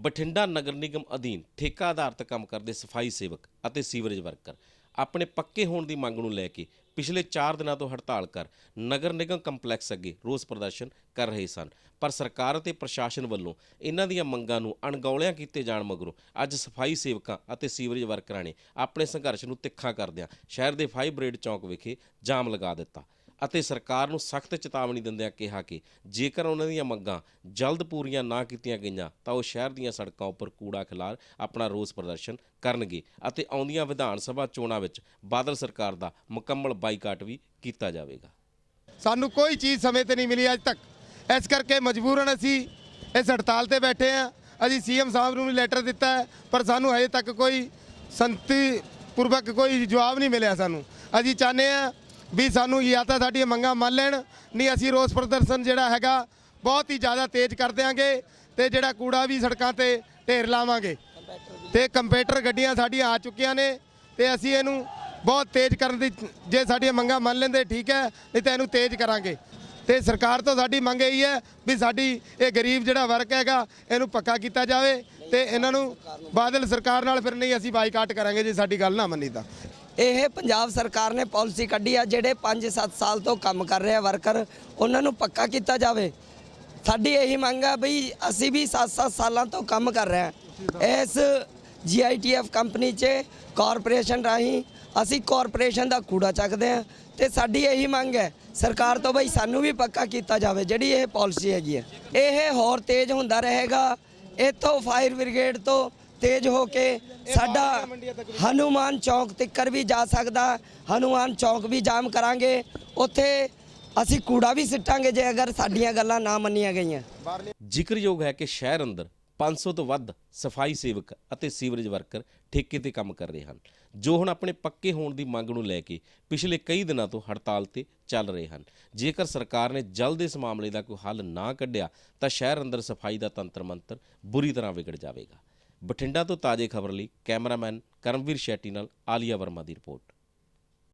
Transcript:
ਬਠਿੰਡਾ ਨਗਰ ਨਿਗਮ ਅਧੀਨ ਠੇਕਾ ਆਧਾਰਿਤ ਕੰਮ ਕਰਦੇ ਸਫ਼ਾਈ ਸੇਵਕ ਅਤੇ ਸੀਵਰੇਜ ਵਰਕਰ। ਆਪਣੇ ਪੱਕੇ ਹੋਣ ਦੀ ਮੰਗ ਨੂੰ ਲੈ ਕੇ ਪਿਛਲੇ 4 ਦਿਨਾਂ ਤੋਂ ਹੜਤਾਲ ਕਰ ਨਗਰ ਨਿਗਮ ਕੰਪਲੈਕਸ ਅੱਗੇ ਰੋਸ ਪ੍ਰਦਰਸ਼ਨ ਕਰ ਰਹੇ ਸਨ। ਪਰ ਸਰਕਾਰ ਅਤੇ ਪ੍ਰਸ਼ਾਸਨ ਵੱਲੋਂ ਇਹਨਾਂ ਦੀਆਂ ਮੰਗਾਂ ਨੂੰ ਅਣਗੌਲਿਆਂ ਕੀਤੇ ਜਾਣ ਮਗਰੋਂ ਅੱਜ ਸਫ਼ਾਈ ਸੇਵਕਾਂ ਅਤੇ ਸੀਵਰੇਜ ਵਰਕਰਾਂ ਨੇ ਆਪਣੇ ਸੰਘਰਸ਼ ਨੂੰ ਤਿੱਖਾ ਕਰਦਿਆਂ ਸ਼ਹਿਰ ਦੇ ਫਾਈਬਰੇਡ ਚੌਂਕ ਵਿਖੇ ਜਾਮ ਲਗਾ ਦਿੱਤਾ। ਅਤੇ ਸਰਕਾਰ ਨੂੰ ਸਖਤ ਚੇਤਾਵਨੀ ਦਿੰਦਿਆਂ ਕਿਹਾ ਕਿ ਜੇਕਰ ਉਹਨਾਂ ਦੀਆਂ ਮੰਗਾਂ ਜਲਦ ਪੂਰੀਆਂ ਨਾ ਕੀਤੀਆਂ ਗਈਆਂ, ਤਾਂ ਉਹ ਸ਼ਹਿਰ ਦੀਆਂ ਸੜਕਾਂ ਉੱਪਰ ਕੂੜਾ ਖਿਲਾਰ ਆਪਣਾ ਰੋਸ ਪ੍ਰਦਰਸ਼ਨ ਕਰਨਗੇ ਅਤੇ ਆਉਂਦੀਆਂ ਵਿਧਾਨ ਸਭਾ ਚੋਣਾਂ ਵਿੱਚ ਬਾਦਲ ਸਰਕਾਰ ਦਾ ਮੁਕੰਮਲ ਬਾਈਕਾਟ ਵੀ ਕੀਤਾ ਜਾਵੇਗਾ। ਸਾਨੂੰ ਕੋਈ ਚੀਜ਼ ਸਮੇਂ ਤੇ ਨਹੀਂ ਮਿਲੀ ਅੱਜ ਤੱਕ। ਇਸ ਕਰਕੇ ਮਜਬੂਰਨ ਅਸੀਂ ਇਸ ਹੜਤਾਲ ਤੇ ਬੈਠੇ ਆ ਅਸੀਂ ਸੀਐਮ ਸਾਹਿਬ ਨੂੰ ਵੀ ਲੈਟਰ ਦਿੱਤਾ ਹੈ, ਪਰ ਸਾਨੂੰ ਹਜੇ ਤੱਕ ਕੋਈ ਸੰਤੀ ਪੂਰਵਕ ਕੋਈ ਜਵਾਬ ਨਹੀਂ ਮਿਲਿਆ ਸਾਨੂੰ। ਅਸੀਂ ਚਾਹੁੰਦੇ ਆ ਵੀ ਸਾਨੂੰ ਜਾਂ ਤਾਂ ਸਾਡੀਆਂ ਮੰਗਾਂ ਮੰਨ ਲੈਣ। ਨਹੀਂ, ਅਸੀਂ ਰੋਸ ਪ੍ਰਦਰਸ਼ਨ ਜਿਹੜਾ ਹੈਗਾ, ਬਹੁਤ ਹੀ ਜ਼ਿਆਦਾ ਤੇਜ਼ ਕਰ ਦਿਆਂਗੇ ਤੇ ਜਿਹੜਾ ਕੂੜਾ ਵੀ ਸੜਕਾਂ ਤੇ ਢੇਰ ਲਾਵਾਂਗੇ। ਤੇ ਕੰਪਿਊਟਰ ਗੱਡੀਆਂ ਸਾਡੀਆਂ ਆ ਚੁੱਕੀਆਂ ਨੇ ਤੇ ਅਸੀਂ ਇਹਨੂੰ ਬਹੁਤ ਤੇਜ਼ ਕਰਨ ਦੀ, ਜੇ ਸਾਡੀਆਂ ਮੰਗਾਂ ਮੰਨ ਲੈਂਦੇ, ਠੀਕ ਹੈ, ਨਹੀਂ ਤਾਂ ਇਹਨੂੰ ਤੇਜ਼ ਕਰਾਂਗੇ। ਤੇ ਸਰਕਾਰ ਤੋਂ ਸਾਡੀ ਮੰਗ ਇਹੀ ਹੈ ਵੀ ਸਾਡੀ ਇਹ ਗਰੀਬ ਜਿਹੜਾ ਵਰਗ ਹੈਗਾ, ਇਹਨੂੰ ਪੱਕਾ ਕੀਤਾ ਜਾਵੇ ਤੇ ਇਹਨਾਂ ਨੂੰ ਬਾਦਲ ਸਰਕਾਰ ਨਾਲ ਫਿਰ ਨਹੀਂ ਅਸੀਂ ਬਾਈਕਾਟ ਕਰਾਂਗੇ ਜੇ ਸਾਡੀ ਗੱਲ ਨਾ ਮੰਨੀ ਤਾਂ ਇਹ ਪੰਜਾਬ ਸਰਕਾਰ ਨੇ ਪਾਲਿਸੀ ਕੱਢੀ ਆ, ਜਿਹੜੇ 5-7 ਸਾਲ ਤੋਂ ਕੰਮ ਕਰ ਰਹੇ ਆ ਵਰਕਰ, ਉਹਨਾਂ ਨੂੰ ਪੱਕਾ ਕੀਤਾ ਜਾਵੇ। ਸਾਡੀ ਇਹੀ ਮੰਗ ਆ ਬਈ ਅਸੀਂ ਵੀ 7-7 ਸਾਲਾਂ ਤੋਂ ਕੰਮ ਕਰ ਰਹੇ ਹਾਂ ਇਸ ਜੀਆਈਟੀਐਫ ਕੰਪਨੀ 'ਚ ਕਾਰਪੋਰੇਸ਼ਨ ਰਾਹੀਂ ਅਸੀਂ ਕਾਰਪੋਰੇਸ਼ਨ ਦਾ ਕੂੜਾ ਚੱਕਦੇ ਆ ਤੇ ਸਾਡੀ ਇਹੀ ਮੰਗ ਹੈ, ਸਰਕਾਰ ਤੋਂ ਬਈ ਸਾਨੂੰ ਵੀ ਪੱਕਾ ਕੀਤਾ ਜਾਵੇ, ਜਿਹੜੀ ਇਹ ਪਾਲਿਸੀ ਹੈਗੀ ਹੈ ਇਹ ਹੋਰ ਤੇਜ਼ ਹੁੰਦਾ ਰਹੇਗਾ, ਇੱਥੋਂ ਫਾਇਰ ਬ੍ਰਿਗੇਡ ਤੋਂ ਤੇਜ਼ ਹੋ ਕੇ ਸਾਡਾ ਹਨੂਮਾਨ ਚੌਕ ਤੱਕਰ ਵੀ ਜਾ ਸਕਦਾ ਹਨੂਮਾਨ ਚੌਕ ਵੀ ਜਾਮ ਕਰਾਂਗੇ। ਉੱਥੇ ਅਸੀਂ ਕੂੜਾ ਵੀ ਸਿੱਟਾਂਗੇ ਜੇ ਅਗਰ ਸਾਡੀਆਂ ਗੱਲਾਂ ਨਾ ਮੰਨੀਆਂ ਗਈਆਂ। ਜ਼ਿਕਰਯੋਗ ਹੈ ਕਿ ਸ਼ਹਿਰ ਅੰਦਰ 500 ਤੋਂ ਵੱਧ ਸਫ਼ਾਈ ਸੇਵਕ ਅਤੇ ਸੀਵਰੇਜ ਵਰਕਰ ਠੇਕੇ ਤੇ ਕੰਮ ਕਰ ਰਹੇ ਹਨ ਜੋ ਹੁਣ ਆਪਣੇ ਪੱਕੇ ਹੋਣ ਦੀ ਮੰਗ ਨੂੰ ਲੈ ਕੇ ਪਿਛਲੇ ਕਈ ਦਿਨਾਂ ਤੋਂ ਹੜਤਾਲ ਤੇ ਚੱਲ ਰਹੇ ਹਨ। ਜੇਕਰ ਸਰਕਾਰ ਨੇ ਜਲਦ ਇਸ ਮਾਮਲੇ ਦਾ ਕੋਈ ਹੱਲ ਨਾ ਕੱਢਿਆ ਤਾਂ ਸ਼ਹਿਰ ਅੰਦਰ ਸਫ਼ਾਈ ਦਾ ਤੰਤਰ ਮੰਤਰ ਬੁਰੀ ਤਰ੍ਹਾਂ ਵਿਗੜ ਜਾਵੇਗਾ। ਬਠਿੰਡਾ ਤੋਂ ਤਾਜ਼ੇ ਖਬਰ ਲਈ ਕੈਮਰਾਮੈਨ ਕਰਮਵੀਰ ਸ਼ੈਟੀ ਨਾਲ ਆਲੀਆ ਵਰਮਾ ਦੀ ਰਿਪੋਰਟ।